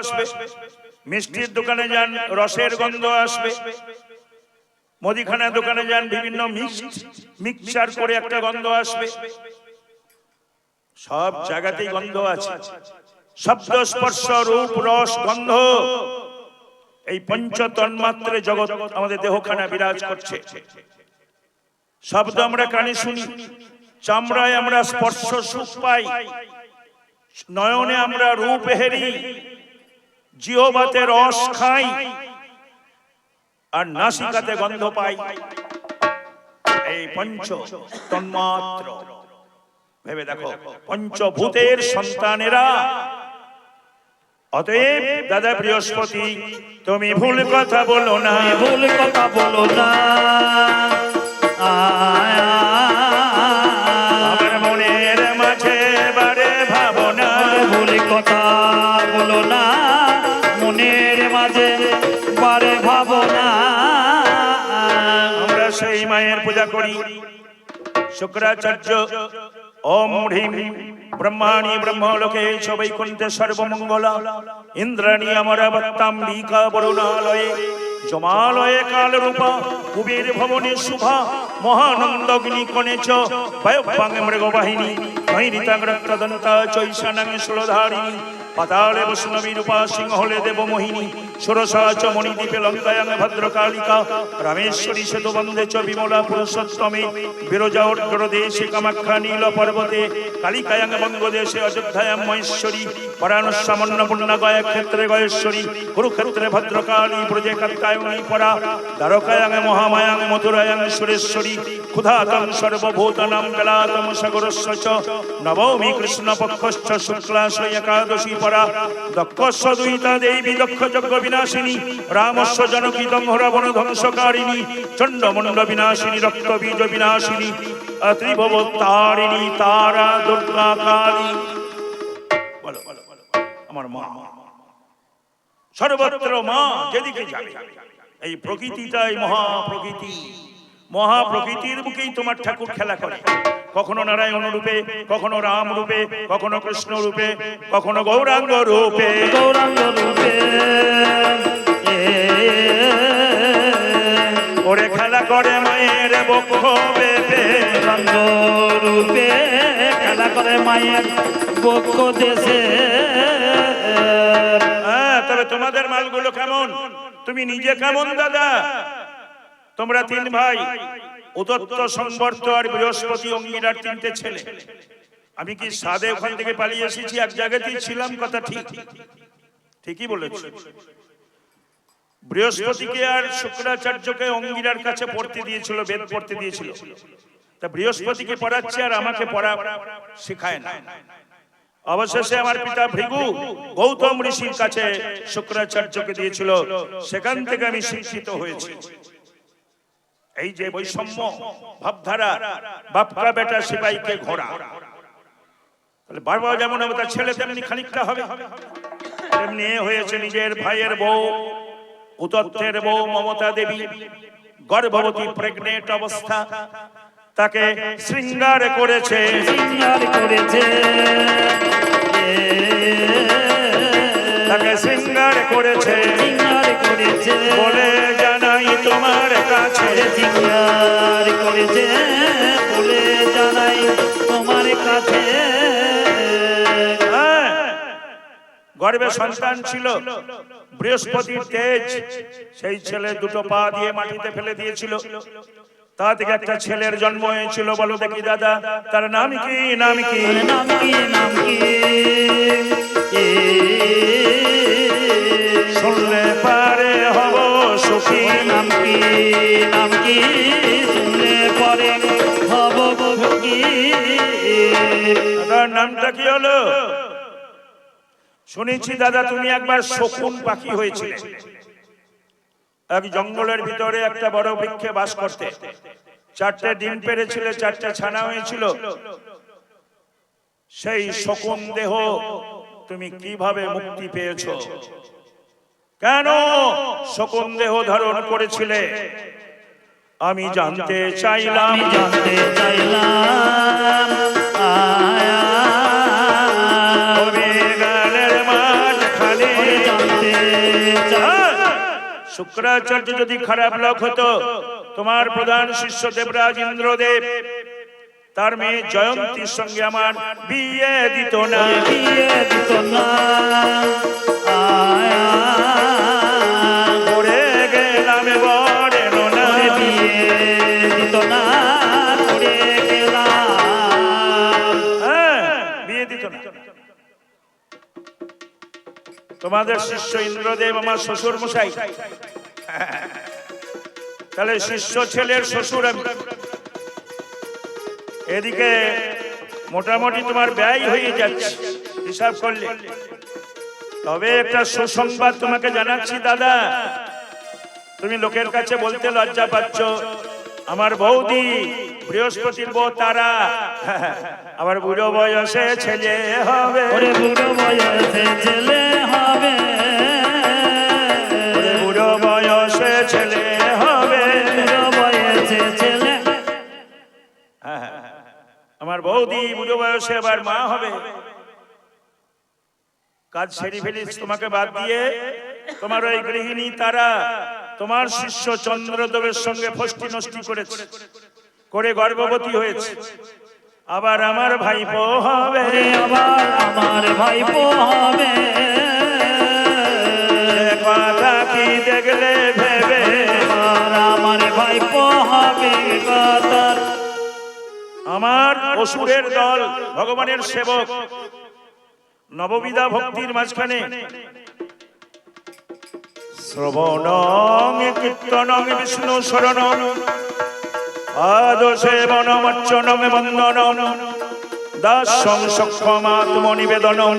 আসবে। মিষ্টির দোকানে যান রসের গন্ধ আসবে। মুদিখানা দোকানে যান বিভিন্ন মিক্স মিক্সচার করে একটা গন্ধ আসবে। সব জায়গাতেই গন্ধ আছে। শব্দ স্পর্শ রূপ রস গন্ধ। এই পঞ্চ তন্মাত্রে জগৎ আমাদের দেহখানা বিরাজ করছে। শব্দ আমরা কানে শুনি। চামড়ায় আমরা স্পর্শ সুখ পাই। নয়নে আমরা রূপ হেরি। জিহবাতে রস খাই আর নাসিকাতে গন্ধ পাই। এই পঞ্চ তন্মাত্র। ভেবে দেখো পঞ্চভূতের সন্তানেরা। অতএব দাদা বৃহস্পতি তুমি ভুল কথা বলো না। ভুল কথা বলো না। করি শুক্রাচার্য, ওম হ্রিম। ব্রহ্মাণি ব্রহ্মলোকে সবাই সবৈকুণ্ঠে সর্বমঙ্গলা। ইন্দ্রাণী অমরাবত্তাম্বিকা বরুণালয়ে। জমালয়ে কালরূপা, কুবের ভবনে শুভা, মহানন্দগ্নি কনে চ বয়বাঙ্গে মৃগবাহিনী নৈরিতাগ্রক্তদন্তা চৈশানাং সুরধারিণী পাতালে বৈষ্ণবী রূপা সিংহলে দেব মোহিনী, সুরসা চ মণিদ্বীপে লঙ্কায়াং ভদ্রকালিকা, রামেশ্বরী সেতু বন্দে চ বিমলা পুরুষোত্তমে, বিরজা দেশে কামাখ্যা নীল পর্বতে কালিকায়াং বঙ্গদেশে অযোধ্যায়াম মহেশ্বরী পরাণসামন্ন পূর্ণা গয়া ক্ষেত্রে গয়েশ্বরী, কুরুক্ষেত্রে ভদ্রকালী ব্রজে কাত্তায়নী পরা দ্বারকায়াং মহামায়াং মথুরায়াং সুরেশ্বরী ক্ষুধাতং সর্বভূতানাং বেলাতম সাগরস্য চ, নবমী কৃষ্ণ পক্ষশ্চ শুক্লাশ একাদশী পরা দক্ষস্ব দুইতা দেবী দক্ষ যজ্ঞ বিনাশিনী রামস্ব জনকীতং হরবন ধ্বংসকারিণী চণ্ডমণ্ড বিনাশিনী রক্ত বীজ বিনাশিনী ত্রিভবতারিণী তারা দুর্গা কালী বলো, আমার মা। সর্বত্র মা যেদিকে যাবে এই প্রকৃতিটাই মহা প্রকৃতি মহা প্রকৃতির বুকেই তোমার ঠাকুর খেলা করে। কখনো নারায়ণ রূপে কখনো রাম রূপে কখনো কৃষ্ণ রূপে কখনো গৌরাঙ্গ রূপে। গৌরাঙ্গ রূপে। ওরে খেলা করে মায়ের বক্ষ বেপে গৌরাঙ্গ রূপে খেলা করে মায়ের বক্ষ দেশে। হ্যাঁ তবে তোমাদের মালগুলো কেমন? তুমি নিজে কেমন দাদা? তোমরা তিন ভাই, উদত্ত সংবর্ত আর বৃহস্পতি অঙ্গিরার তিনটে ছেলে। আমি কি সাদে ওখান থেকে পালিয়ে এসেছি? এক জায়গাতেই ছিলাম, কথা ঠিক। ঠিকই বলেছি। বৃহস্পতিকে আর শুক্রাচার্যকে অঙ্গিরার কাছে পড়তে দিয়েছিল, বেদ পড়তে দিয়েছিল। তা বৃহস্পতিকে পড়াচ্ছে আর আমাকে পড়া শেখায় না। অবশেষে আমার পিতা ভৃগু গৌতম ঋষির কাছে শুক্রাচার্যকে দিয়েছিল। সেখান থেকে আমি শিক্ষিত হয়েছি। এই যে বৈষম্য ভাবধারা বাপকা বেটা সিপাইকে ঘোড়া। তাহলে বাবা যেমন হবে তার ছেলে তেমনি খানিকটা হবে। তেমনি হয়েছে নিজের ভাইয়ের বউ উতত্তের বউ মমতা দেবী। গর্ভবতী প্রেগনেন্ট অবস্থা তাকে শৃঙ্গার করেছে। সিঙ্গার করেছে। তাকে শৃঙ্গার করেছে। সিঙ্গার করেছে। বলে জানাই তোমার কাছে সিঙ্গার করেছে বলে জানাই তোমার কাছে। হ্যাঁ, গর্ভে সন্তান ছিল বৃহস্পতির তেজ। সেই ছেলে দুটো পা দিয়ে মাটিতে ফেলে দিয়েছিল। তা থেকে একটা ছেলের জন্ম হয়েছিল বলো দেখি দাদা। তার নাম কি নাম কি? নাম কি নাম শুনলে পরে হব ভোগী। তার নামটা কি হলো? শুনেছি দাদা, তুমি একবার শকুন পাখি হয়েছিলে। এক জঙ্গলের ভিতরে একটা বড় বৃক্ষে বাস করতে। চারটে ডিম পেরেছিলে, চারটে ছানা হয়েছিল। সেই শকুন দেহ তুমি কীভাবে মুক্তি পেয়েছ? কেন শকুন দেহ ধারণ করেছিলে? আমি জানতে চাইলাম। জানতে চাইলাম। মাঝখানে। শুক্রাচার্য যদি খারাপ লোক হতো তোমার প্রধান শিষ্য দেবরাজ ইন্দ্রদেব তার মেয়ে জয়ন্তীর সঙ্গে আমার বিয়ে দিত না। বিয়ে দিত না। তোমাদের শিষ্য ইন্দ্রদেব আমার শ্বশুর মশাই তাহলে শিষ্য ছেলের শ্বশুর আমি। এদিকে মোটামুটি তোমার ব্যয় হয়ে যাচ্ছে, হিসাব করলে। তবে একটা সুসংবাদ তোমাকে জানাচ্ছি, দাদা। তুমি লোকের কাছে বলতে লজ্জা পাচ্ছ। আমার বৌদি বৃহস্পতির বউ তারা। আমার বুড়ো বয়সে ছেলে হবে। ওরে বুড়ো বয়সে ছেলে হবে। বুড়ো বয়সে ছেলে হবে। বুড়ো বয়সে ছেলে। আমার বৌদি বুড়ো বয়সে এবার মা হবে। কাজ সেরে ফেলিস তোমাকে বাদ দিয়ে তোমার ওই গৃহিণী তারা। তোমার শিষ্য চন্দ্রদেবের সঙ্গে ফষ্টি নষ্টি করেছে, করে গর্ভবতী হয়েছে। আবার আমার ভাইপো হবে, আবার আমার ভাইপো হবে। কথা কি দেখলে ভেবে? আমার ভাইপো হবে আমার অসুরের দল, ভগবানের সেবক, নববিধা ভক্তির মাঝখানে শ্রবণং, কীর্তনং, বিষ্ণু শরণং পাদ সেবনমর্চনং বন্দনং দাসং সক্ষমাত্ম নিবেদনং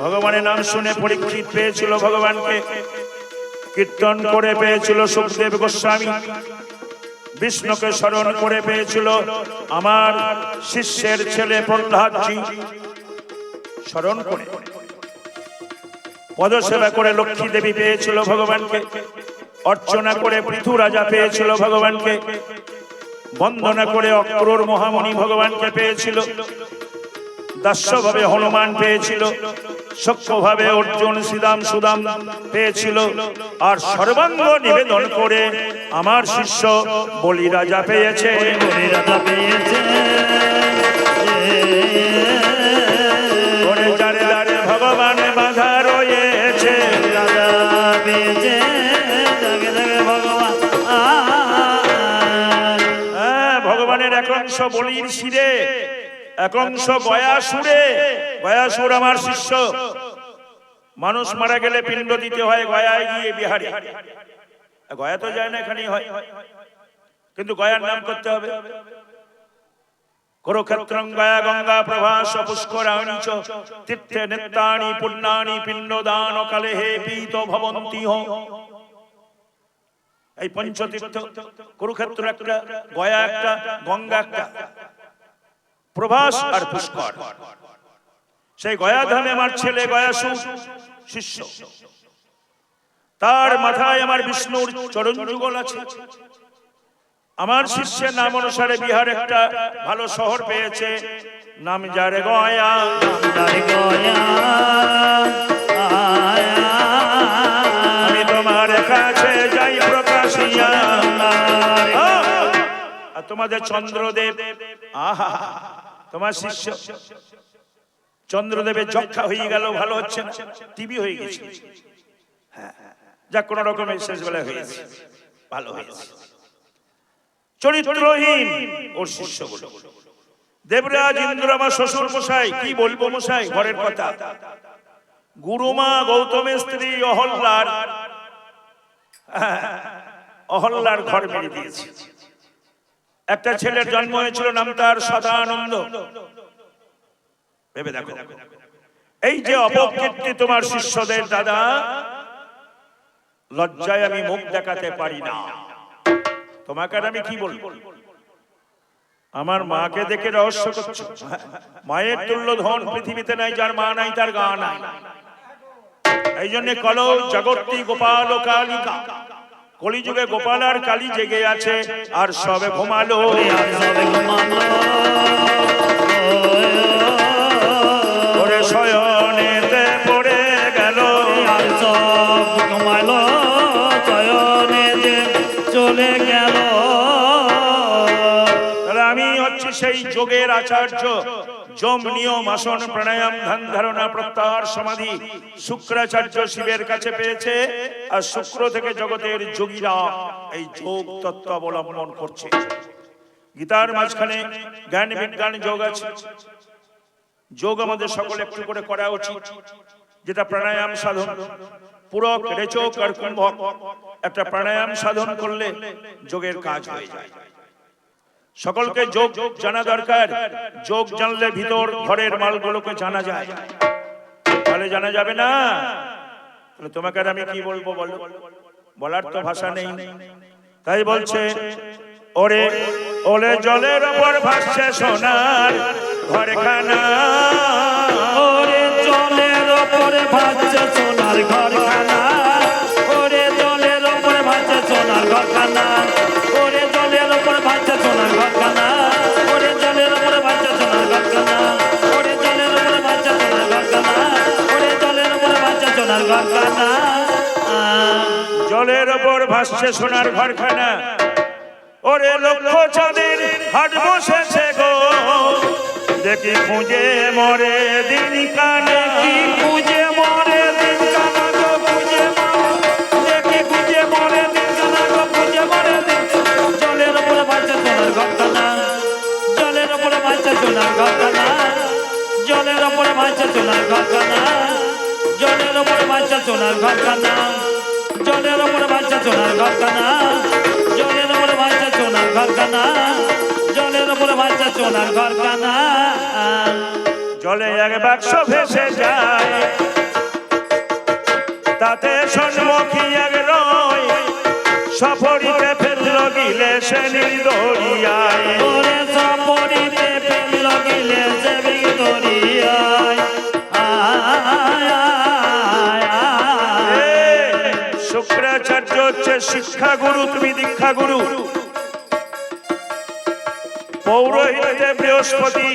ভগবানের নাম শুনে পরীক্ষিত পেয়েছিল ভগবানকে, কীর্তন করে পেয়েছিল সুখদেব গোস্বামী, বিষ্ণুকে স্মরণ করে পেয়েছিল আমার শিষ্যের ছেলে প্রহ্লাদজি। স্মরণ করে। পদসেবা করে লক্ষ্মী দেবী পেয়েছিল ভগবানকে, অর্চনা করে পৃথু রাজা পেয়েছিল ভগবানকে, বন্দনা করে অক্রোর মহামণি ভগবানকে পেয়েছিল, দাস্যভাবে হনুমান পেয়েছিল সক্ষভাবে অর্জুন, শ্রীদাম, সুদাম পেয়েছিল, আর সর্বাঙ্গ নিবেদন করে আমার শিষ্য বলি রাজা পেয়েছে। ওরে রাজা পেয়েছে। বলির শিরে আমার শিষ্য। মানুষ মারা গেলে পিণ্ড দিতে হয়, গয়ায় গিয়ে বিহারে। গয়া তো যায় না, এখানেই হয়। কিন্তু গয়ার নাম করতে হবে। কুরুক্ষেত্রং গয়া গঙ্গা প্রভাস পুষ্করাণি চ, তীর্থে নিত্যানি পুণ্যানি কালে হে পীত ভবন্তি হ। এই পঞ্চতীর্থ কুরুক্ষেত্র একটা, গয়া একটা, গঙ্গা একটা। প্রভাস আর পুষ্কর। সেই গয়া ধামে আমার ছেলে গয়াসু শিষ্য। তার মাথায় আমার বিষ্ণুর চরণ যুগল আছে। আমার শিষ্যের নাম অনুসারে বিহার একটা ভালো শহর পেয়েছে। নাম যারে গয়া গয়া তোমাদের চন্দ্রদেব। আহা তোমার শিষ্য। চন্দ্রদেবের যক্ষা হয়ে গেল ভালো হচ্ছে টিভি হয়ে গেছে। হ্যাঁ, যা কোন রকমের শেষ বেলা হয়েছে ভালো হয়েছে চরিত্রহীন ওর শিষ্যগুলো দেবরাজ ইন্দ্র আমার শ্বশুর মশাই কি বলব মশাই ঘরের কথা। গুরুমা গৌতমের স্ত্রী অহল্লার অহল্লার ঘর মেরে দিয়েছে। একটা ছেলের জন্ম হয়েছিল নাম তার সদানন্দ ভেবে দেখো। এই যে অপকীর্তি তোমার শিষ্যদের দাদা লজ্জায় আমি মুখ দেখাতে পারি না। তোমাকে আর আমি কি বলব? আমার মাকে দেখে রহস্য করছ। মায়ের তুল্য ধন পৃথিবীতে নাই যার মা নাই তার গা নাই। এই জন্য কল জগত্তি গোপাল কালিকা। কলিযুগে গোপাল আর কালী জেগে আছে, আর সবে ঘুমালো। পড়ে গেল। আর ঘুমালো শয়নে চলে গেল আমি সেই যোগের আচার্য। যম নিয়ম আসন প্রাণায়াম, ধ্যান ধারণা, প্রত্যাহার সমাধি শুক্রাচার্য শিবের কাছে পেয়েছে আর শুক্র থেকে জগতের যোগীরা এই যোগ তত্ত্ব অবলম্বন করছে। গীতার মাঝখানে জ্ঞান বিজ্ঞান যোগ আছে। যোগ আমাদের সকলে একটু করে করা উচিত, যেটা প্রাণায়াম সাধন। পুরক, রেচক আর কুম্ভক, একটা প্রাণায়াম সাধন করলে যোগের কাজ হয়ে যায়। সকলকে যোগ জানা দরকার। যোগ জানলে ভিতর ঘরের মালগুলোকে জানা যায়। তাহলে জানা যাবে না। তোমাকে আমি কি বলব বলো? বলার তো ভাষা নেই। তাই বলছে, ওরে, ওলে জলের ওপর ভাসছে সোনার ঘরখানা। ওরে জলের ওপরে ভাসছে সোনার ঘরখানা। ভাসছে ঘরখানা জলের ওপর ভাসছে সোনার ঘরখানা। ওরে লক্ষ চাঁদের হাট বসেছে গো। দেখি খুঁজে মরে দিন কানে কি, খুঁজে মরে দিন দেখি খুঁজে মরে খুঁজে মরে জলের উপরে বাচ্চা সোনার ঘরখানা। জলের উপরে বাচ্চা সোনার ঘরখানা। জলের উপরে বাচ্চা সোনার ঘরখানা। জলের উপরে বাচ্চা সোনার ঘরখানা। জলের উপরে বাচ্চা সোনার ঘরখানা। জলের উপরে বাচ্চা সোনার ঘরখানা। জলের উপরে বাচ্চা সোনার ঘরখানা। জলে এক বাক্স ভেসে যায়। তাতে সন্মুখী এক রয়। সফরিতে ফেলল গিলে সে নির্দরিয়ায়। ওরে সপরিতে ফেল গিলে যে ভিক্টোরিয়ায় আয় আয়। শুক্রাচার্য হচ্ছে শিক্ষা গুরু তুমি দীক্ষা গুরু পৌরোহিত্যে বৃহস্পতি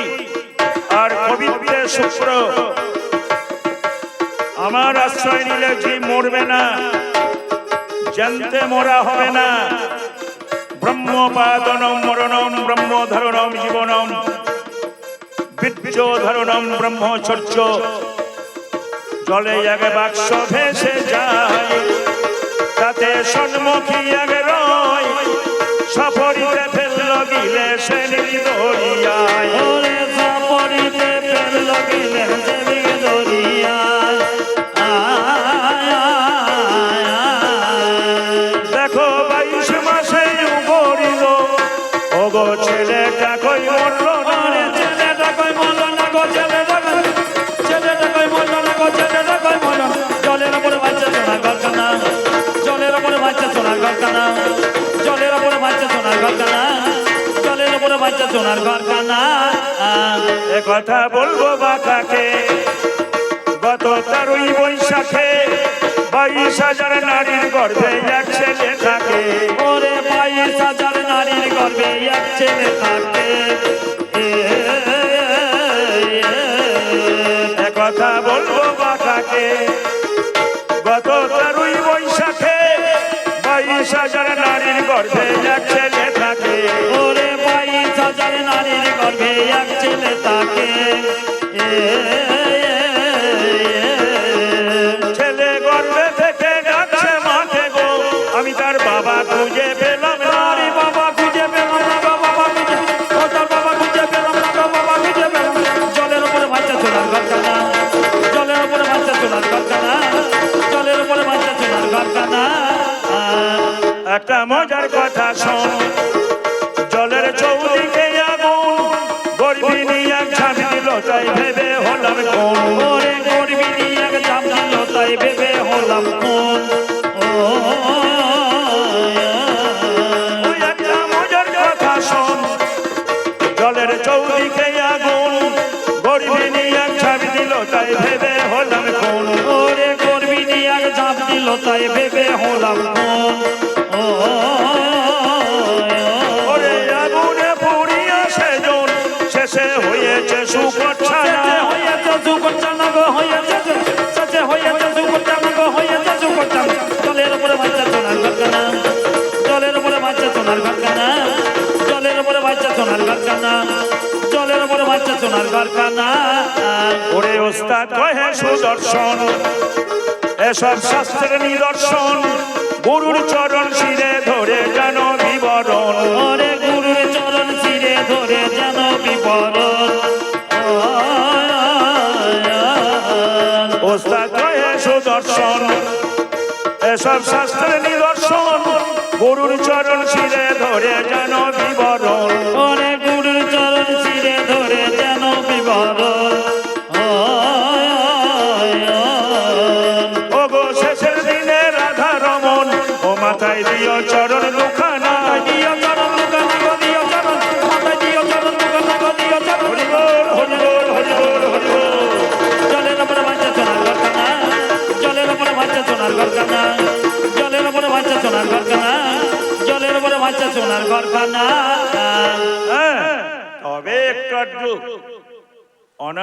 আর কবিত্বে শুক্র। আমার আশ্রয় নিলে জীব মরবে না জানতে মরা হবে না। ব্রহ্মপাদনম মরণম, ব্রহ্মধারণম জীবনম। বিদ্যোধারণম ব্রহ্মচর্য। জলে এক বাক্স ভেসে যায়। তাতে সন্মুখী এক সফরিতে ফেলল গিলে সে সফরিতে ওরে সপরিতে ফেল গিলে ভিক্টোরিয়ায় সোনার ঘরখানা এ কথা বলব বাকাকে গত তেরোই বৈশাখে বাইশ হাজার নারীর গর্ভে এক ছেলে থাকে। ওরে বাইশ হাজার নারীর গর্ভে এক ছেলে থাকে। কথা বলব বাকাকে গত তেরোই বৈশাখে বাইশ হাজার নারীর গর্ভে এক ছেলে থাকে। হাজার নারীর গর্ভে এক ছেলে এ, ছেলে গর্ভে থেকে ডাকছে মাকে গো। আমি তার বাবা খুঁজে পেলাম না। আরে বাবা খুঁজে পেলাম না বাবা খুঁজে ও বাবা খুঁজে পেলাম না বাবা খুঁজে পেলাম জলের উপরে বাচ্চা চোলার ঘরখানা জলের উপরে বাচ্চা চোলার ঘরখানা জলের উপরে বাচ্চা চোলার ঘরখানা একটা মজার কথা শোন। ওরে ওস্তাদ কহে সুদর্শন। এসব শাস্ত্রের নিদর্শন গুরুর চরণ শিরে ধরে যেন বিবরণ। ওরে গুরুর চরণ শিরে ধরে যেন বিপরণ ওস্তাদ কহে সুদর্শন। এসব শাস্ত্রের নিদর্শন গুরুর চরণ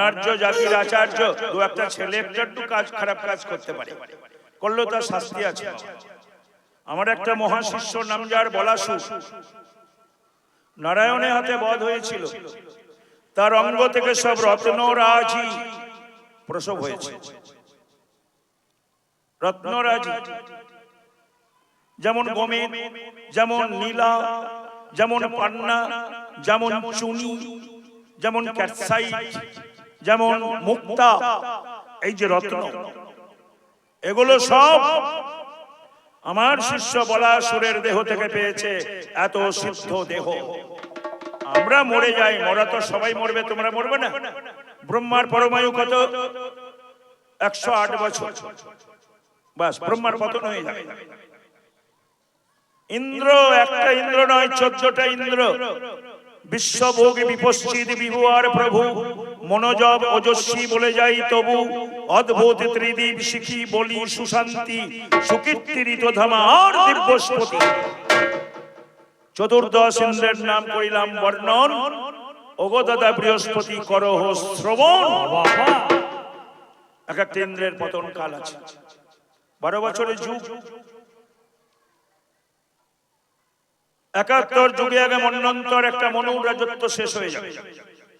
অনার্য জাতির আচার্য, দু একটা ছেলে, একটা একটু কাজ, খারাপ কাজ করতে পারে। করলেও তার শাস্তি আছে। আমার একটা মহাশিষ্য নাম যার বলাসু নারায়ণের হাতে বধ হয়েছিল। তার অঙ্গ থেকে সব রত্নরাজি প্রসব হয়েছে। রত্নরাজি যেমন গোমেদ যেমন নীলা, যেমন পান্না, যেমন চুনি, যেমন ক্যাটসাইট যেমন মুক্তা এই যে রত্ন। এগুলো সব আমার শিষ্য বলা সুরের দেহ থেকে পেয়েছে এত সিদ্ধ দেহ। আমরা মরে যাই মরা তো সবাই মরবে তোমরা মরবে না। ব্রহ্মার পরমায়ু কত? একশো আট বছর। বাস ব্রহ্মার পতন হয়ে যাবে। ইন্দ্র একটা ইন্দ্র নয় চোদ্দটা ইন্দ্র। বিশ্বভোগ বিপশ্চিত বিভুয়ার প্রভু, মনোজব অজস্বী বলে যাই তবু, অদ্ভুত ত্রিদীপ শিখি বলি সুশান্তি সুকীর্তিরিত ধামা আর দিব্যস্পতি চতুর্দশ ইন্দ্রের নাম করিলাম বর্ণন, ওগো দাদা বৃহস্পতি করহ শ্রবণ। এক একটা ইন্দ্রের পতন কাল আছে। বারো বছরের যুগ একাত্তর যুগে আগে মন্বন্তর একটা মনু রাজত্ব শেষ হয়ে যাবে।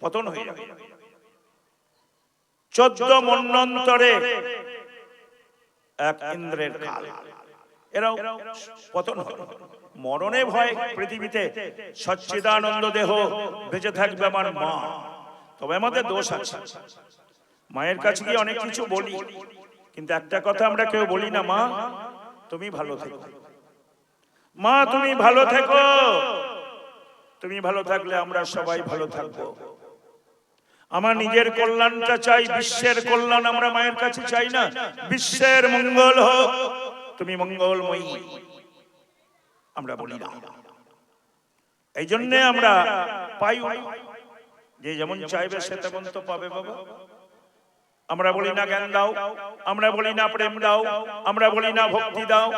পতন হয়ে যাবে। চোদ্দ মন্বন্তরে এক ইন্দ্রের কাল। এরাও পতন হবে। মরণে ভয় পৃথিবীতে। সচ্চিদানন্দ দেহ বেঁচে থাকবে আমার মা। তবে আমাদের দোষ আছে। মায়ের কাছে গিয়ে অনেক কিছু বলি। কিন্তু একটা কথা আমরা কেউ বলি না, মা, তুমি ভালো থেকো। মা তুমি ভালো থেকো। তুমি ভালো থাকলে আমরা সবাই ভালো থাকব। আমার নিজের কল্যাণটা চাই বিশ্বের কল্যাণ আমরা মায়ের কাছে চাই না বিশ্বের মঙ্গল হোক তুমি মঙ্গলময়ী। আমরা বলি না এই জন্যে আমরা পাই যে যেমন চাইবে সে তেমন তো পাবে বাবা। আমরা বলি না জ্ঞান দাও আমরা বলি না প্রেম দাও আমরা বলি না ভক্তি দাও।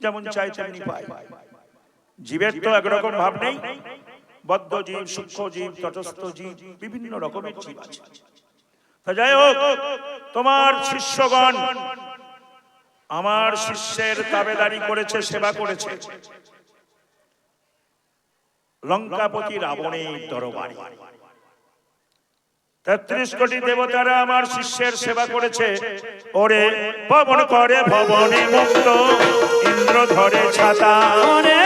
যেমন চাই তেমনি পাই। জীবের তো একরকম ভাব নেই। বদ্ধ জীব সূক্ষ্ম জীব তটস্থ জীব বিভিন্ন রকমের জীব আছে। যাই হোক তোমার শিষ্যগণ আমার শিষ্যের তাবেদারি করেছে সেবা করেছে। লঙ্কাপতি রাবণের দরবারে তেত্রিশ কোটি দেবতারা আমার শিষ্যের সেবা করেছে। ওরে পবন করে ভবনে মুক্ত। ইন্দ্র ধরে ছাতা। মনে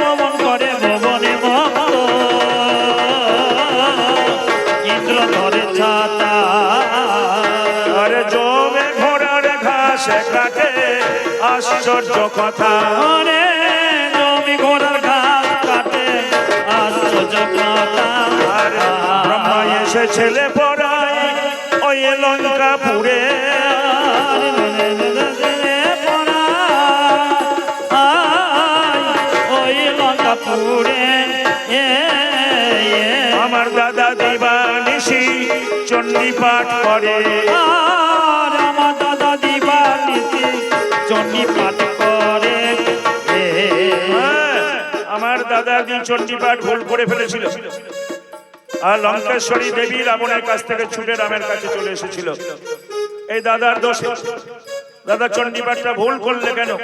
পবন করে ভবনে ভক্ত ইন্দ্র ধরে ছাতা। আরে জমে ঘোড়ার ঘাসে কাটে আশ্চর্য কথা। মনে জমি ঘোড়ার ব্রহ্মা এসে ছেলে পড়ায় ওই লঙ্কাপুরে। আমার দাদা দিবানিশি চণ্ডী পাঠ করে। আর আমার দাদা দিবার নীতি চন্ডী পাঠ আমার দাদাজি চণ্ডী পাঠ ভুল করে ফেলেছিল। আর লঙ্কেশ্বরী দেবী রাবণের কাছ থেকে ছুটে রামের কাছে চলে এসেছিল। এই দাদার দোষে। দাদা চণ্ডী পাঠটা ভুল করলে কেন?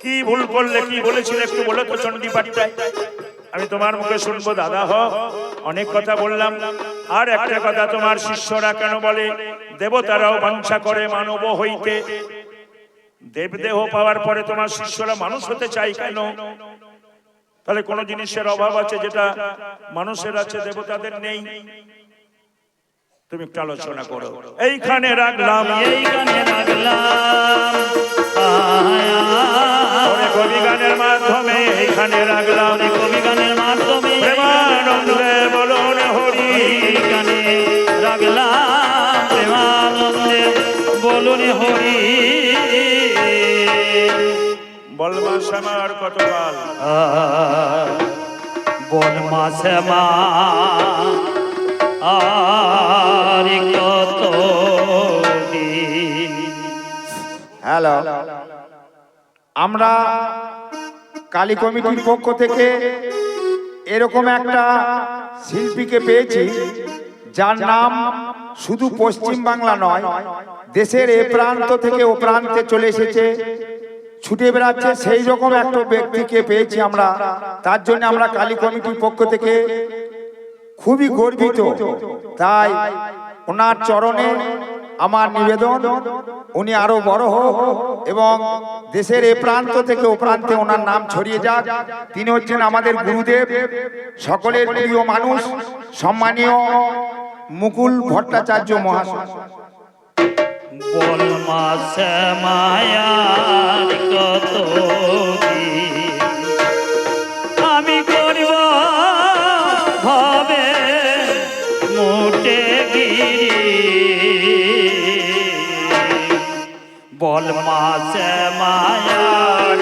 কি ভুল করলে, কি বলেছিলে একটু বলো তো চণ্ডী পাঠটাই আমি তোমার মুখে শুনব, দাদা, হ। অনেক কথা বললাম। আর একটা কথা তোমার শিষ্যরা কেন বলে? দেবতারাও বাঞ্ছা করে মানব হইতে। দেবদেহ পাওয়ার পরে তোমার শিষ্যরা মানুষ হতে চাই কেন? তাহলে কোন জিনিসের অভাব আছে যেটা মানুষের আছে দেবতাদের নেই। তুমি একটু আলোচনা করো। এইখানে রাখলাম। কবি গানের মাধ্যমে এইখানে রাখলাম। কবি গানের মাধ্যমে প্রেমানন্দে বলুন হরি। গানে রাখলাম। প্রেমানন্দে বলুন হরি। শ্যামার বল? মাসে মা আর কত হ্যালো আমরা কালী কমিটির পক্ষ থেকে এরকম একটা শিল্পীকে পেয়েছি যার নাম শুধু পশ্চিম বাংলা নয় দেশের এ প্রান্ত থেকে ও প্রান্তে চলে এসেছে ছুটে বেড়াচ্ছে, সেই রকম একটা ব্যক্তিকে পেয়েছি আমরা। তার জন্য আমরা কালী কমিটির পক্ষ থেকে খুবই গর্বিত। তাই ওনার চরণে আমার নিবেদন, উনি আরও বড় হোক এবং দেশের এ প্রান্ত থেকে ও প্রান্তে ওনার নাম ছড়িয়ে যাক। তিনি হচ্ছেন আমাদের গুরুদেব, সকলের প্রিয় মানুষ, সম্মানীয় মুকুল ভট্টাচার্য মহাশয়। বল মাসে বল মাসে মায়ার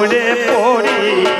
ডুমরে পড়ি।